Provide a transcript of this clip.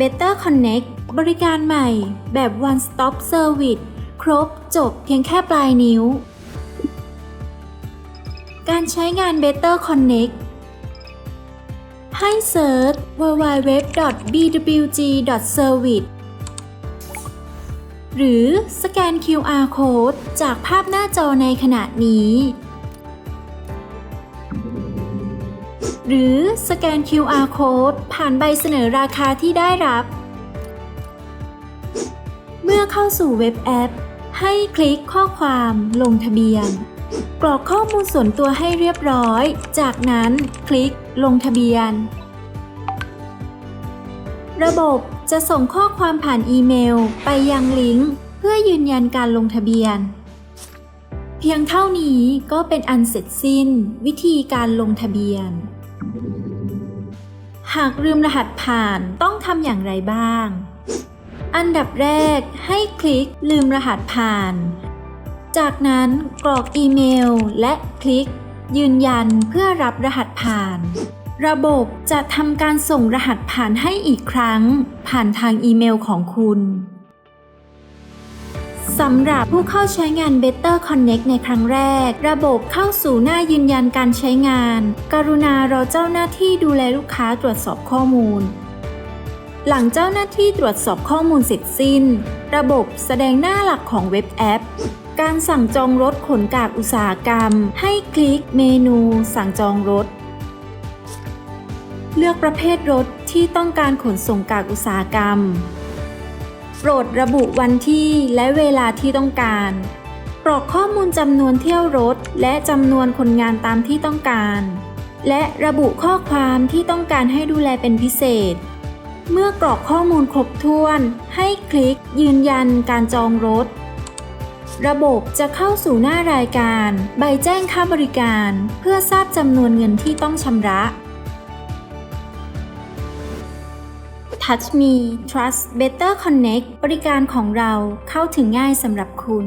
Better Connect บริการใหม่ แบบ One Stop Service ครบจบเพียงแค่ปลายนิ้ว การใช้งาน Better Connect ให้เซิร์ช www.bwg.service หรือสแกน QR Code จากภาพหน้าจอในขณะนี้ หรือสแกน QR Code ผ่านใบเสนอราคาที่ได้รับ เมื่อเข้าสู่เว็บแอป ให้คลิกข้อความลงทะเบียน กรอกข้อมูลส่วนตัวให้เรียบร้อย จากนั้นคลิกลงทะเบียน ระบบจะส่งข้อความผ่านอีเมลไปยังลิงก์ เพื่อยืนยันการลงทะเบียน เพียงเท่านี้ก็เป็นอันเสร็จสิ้นวิธีการลงทะเบียน หากลืมรหัสผ่านต้องทำอย่างไรบ้าง อันดับแรกให้คลิกลืมรหัสผ่าน จากนั้นกรอกอีเมลและคลิก ยืนยันเพื่อรับรหัสผ่าน ระบบจะทำการส่งรหัสผ่านให้อีกครั้ง ผ่านทางอีเมลของคุณ สำหรับผู้เข้าใช้งาน Better Connect ในครั้งแรก ระบบเข้าสู่หน้ายืนยันการใช้งาน กรุณารอเจ้าหน้าที่ดูแลลูกค้าตรวจสอบข้อมูล หลังเจ้าหน้าที่ตรวจสอบข้อมูลเสร็จสิ้น ระบบแสดงหน้าหลักของเว็บแอป การสั่งจองรถขนกากอุตสาหกรรม ให้คลิกเมนู สั่งจองรถ เลือกประเภทรถที่ต้องการขนส่งกากอุตสาหกรรม โปรดระบุวันที่และเวลาที่ต้องการ กรอกข้อมูลจำนวนเที่ยวรถ และจำนวนคนงานตามที่ต้องการ และระบุข้อความที่ต้องการให้ดูแลเป็นพิเศษ เมื่อกรอกข้อมูลครบถ้วน ให้คลิกยืนยันการจองรถ ระบบจะเข้าสู่หน้ารายการ ใบแจ้งค่าบริการ เพื่อทราบจำนวนเงินที่ต้องชำระ Touch Me Trust Better Connect บริการของเราเข้าถึงง่ายสำหรับคุณ